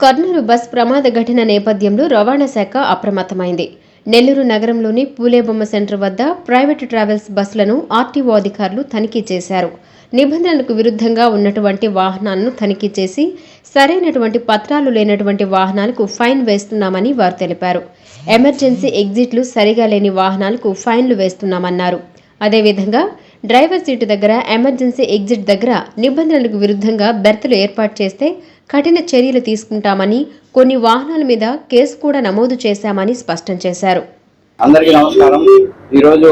Kurnool bus ప్రమాద ఘటన నేపథ్యంలో రవాణా శాఖ అప్రమత్తమైంది. నెల్లూరు నగరంలోని పూలేబొమ్మ సెంటర్ వద్ద ప్రైవేటు ట్రావెల్స్ బస్సులను ఆర్టీఓ అధికారులు తనిఖీ చేశారు. నిబంధనలకు విరుద్ధంగా ఉన్నటువంటి వాహనాలను తనిఖీ చేసి సరైనటువంటి పత్రాలు లేనటువంటి వాహనాలకు ఫైన్ వేస్తున్నామని వారు తెలిపారు. ఎమర్జెన్సీ ఎగ్జిట్లు సరిగా లేని వాహనాలకు ఫైన్లు వేస్తున్నామన్నారు. అదేవిధంగా డ్రైవర్ సీటు దగ్గర ఎమర్జెన్సీ ఎగ్జిట్ దగ్గర నిబంధనలకు విరుద్ధంగా బెర్తులు ఏర్పాటు చేస్తే కఠిన చర్యలు తీసుకుంటామని కొన్ని వాహనాల మీద కేసు కూడా నమోదు చేశామని స్పష్టం చేశారు. అందరికీ నమస్కారం. ఈరోజు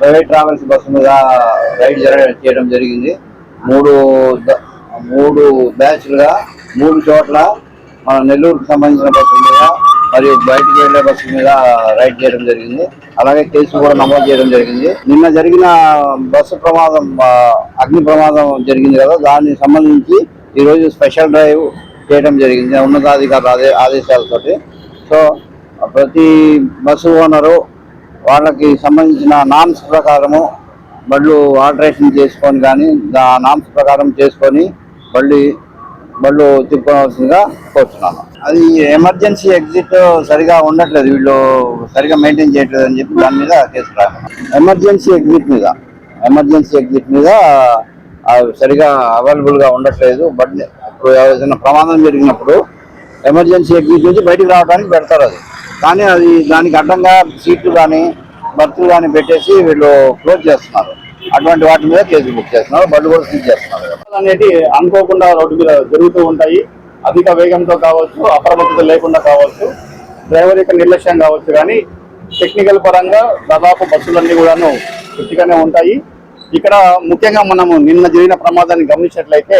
ప్రైవేట్ ట్రావెల్స్ బస్సు మీద రైడ్ చేయడం జరిగింది. మూడు మూడు బ్యాచ్లుగా మూడు చోట్ల మన నెల్లూరుకు సంబంధించిన బస్సు మీద మరియు బయటికి వెళ్ళే బస్సు మీద రైడ్ చేయడం జరిగింది. అలాగే కేసు కూడా నమోదు చేయడం జరిగింది. నిన్న జరిగిన బస్సు ప్రమాదం అగ్ని ప్రమాదం జరిగింది కదా దానికి సంబంధించి ఈరోజు స్పెషల్ డ్రైవ్ చేయడం జరిగింది. ఉన్నతాధికారుల ఆదే ఆదేశాలతోటి. సో ప్రతి బస్సు ఓనరు వాళ్ళకి సంబంధించిన నామ్స్ ప్రకారము బళ్ళు ఆల్టరేషన్ చేసుకొని కానీ ఆ నామ్స్ ప్రకారం చేసుకొని మళ్ళీ బళ్ళు తిప్పుకోవాల్సిందిగా కోరుతున్నాను. అది ఎమర్జెన్సీ ఎగ్జిట్ సరిగా ఉండట్లేదు వీళ్ళు సరిగా మెయింటైన్ చేయట్లేదు అని చెప్పి దాని మీద కేసు ఎమర్జెన్సీ ఎగ్జిట్ మీద ఎమర్జెన్సీ ఎగ్జిట్ మీద సరిగా అవైలబుల్గా ఉండట్లేదు బట్ ఇప్పుడు ఏదైనా ప్రమాదం జరిగినప్పుడు ఎమర్జెన్సీ ఎగ్జిట్ నుంచి బయటకు రావడానికి పెడతారు అది. కానీ అది దానికి అడ్డంగా సీట్లు కానీ బర్తులు కానీ పెట్టేసి వీళ్ళు క్లోజ్ చేస్తున్నారు. అటువంటి వాటి మీద కేసు బుక్ చేస్తున్నారు బళ్ళు కూడా సీజ్ చేస్తున్నారు. అనేది అనుకోకుండా రోడ్డు మీద జరుగుతూ ఉంటాయి. అధిక వేగంతో కావచ్చు అప్రమత్తత లేకుండా కావచ్చు డ్రైవర్ యొక్క నిర్లక్ష్యం కావచ్చు కానీ టెక్నికల్ పరంగా దాదాపు బస్సులన్నీ కూడాను రుచిగానే ఉంటాయి. ఇక్కడ ముఖ్యంగా మనము నిన్న జరిగిన ప్రమాదాన్ని గమనించినట్లయితే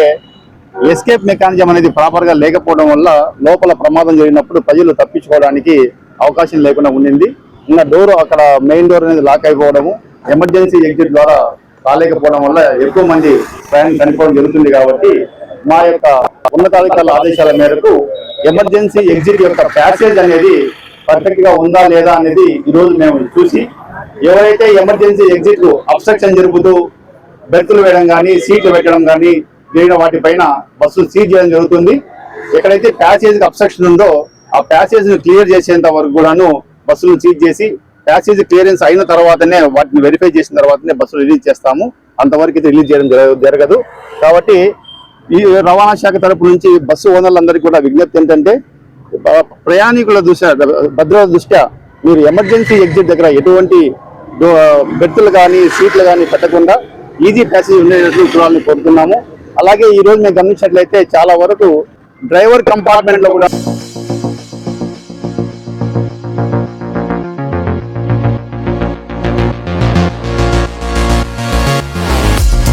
ఎస్కేప్ మెకానిజం అనేది ప్రాపర్గా లేకపోవడం వల్ల లోపల ప్రమాదం జరిగినప్పుడు ప్రజలు తప్పించుకోవడానికి అవకాశం లేకుండా ఉండింది. ఇంకా డోర్ అక్కడ మెయిన్ డోర్ అనేది లాక్ అయిపోవడము ఎమర్జెన్సీ ఎగ్జిట్ ద్వారా రాలేకపోవడం వల్ల ఎక్కువ మంది ప్రయాణం చనిపోవడం జరుగుతుంది కాబట్టి మా యొక్క ఉన్నతాధికారుల ఆదేశాల మేరకు ఎమర్జెన్సీ ఎగ్జిట్ యొక్క ప్యాసేజ్ అనేది పర్ఫెక్ట్గా ఉందా లేదా అనేది ఈరోజు మేము చూసి ఎవరైతే ఎమర్జెన్సీ ఎగ్జిట్ అబ్స్ట్రక్షన్ జరుపుతూ బెర్తులు వేయడం కానీ సీట్లు పెట్టడం కానీ జరిగిన వాటిపైన బస్సులు సీజ్ చేయడం జరుగుతుంది. ఎక్కడైతే ప్యాసేజ్కి అబ్స్ట్రక్షన్ ఉందో ఆ ప్యాసేజ్ను క్లియర్ చేసేంత వరకు కూడాను బస్సులను సీజ్ చేసి ప్యాసేజ్ క్లియరెన్స్ అయిన తర్వాతనే వాటిని వెరిఫై చేసిన తర్వాతనే బస్సులు రిలీజ్ చేస్తాము. అంతవరకు అయితే రిలీజ్ చేయడం జరగదు. కాబట్టి ఈ రవాణా శాఖ తరపు నుంచి బస్సు ఓనర్లందరికీ కూడా విజ్ఞప్తి ఏంటంటే ప్రయాణికుల దృష్ట్యా భద్రత దృష్ట్యా మీరు ఎమర్జెన్సీ ఎగ్జిట్ దగ్గర ఎటువంటి బెర్తులు కానీ సీట్లు కానీ పెట్టకుండా ఈజీ ప్యాసేజ్ ఉండేటట్లు చూడాలని కోరుతున్నాము. అలాగే ఈ రోజు మేము గమనించినట్లయితే చాలా వరకు డ్రైవర్ కంపార్ట్మెంట్లో కూడా